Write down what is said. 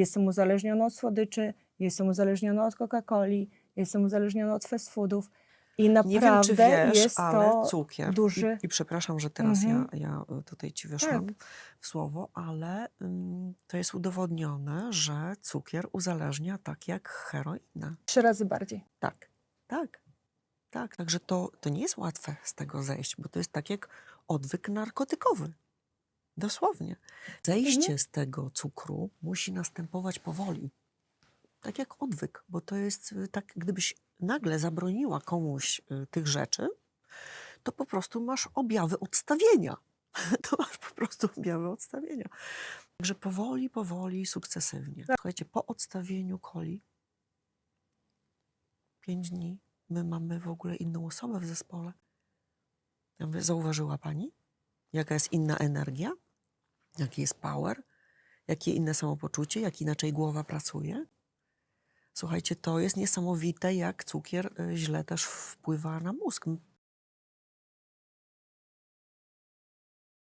Jestem uzależniona od słodyczy, jestem uzależniona od Coca-Coli, jestem uzależniona od fast foodów. I naprawdę Nie wiem, czy wiesz, jest ale to cukier. duży... I, I przepraszam, że teraz ja, Mhm. ja y, tutaj ci weszłam Tak. w słowo, ale to jest udowodnione, że cukier uzależnia tak jak heroina. Trzy razy bardziej. Tak, tak, tak. Także to, to nie jest łatwe z tego zejść, bo to jest tak jak odwyk narkotykowy. Dosłownie. Zejście Mhm. z tego cukru musi następować powoli. Tak jak odwyk, bo to jest y, tak, gdybyś nagle zabroniła komuś y, tych rzeczy, to po prostu masz objawy odstawienia. To masz po prostu objawy odstawienia. Także powoli, powoli, sukcesywnie. Słuchajcie, po odstawieniu coli, pięć dni, my mamy w ogóle inną osobę w zespole. Ja mówię, zauważyła pani, jaka jest inna energia, jaki jest power, jakie inne samopoczucie, jak inaczej głowa pracuje. Słuchajcie, to jest niesamowite, jak cukier y, źle też wpływa na mózg.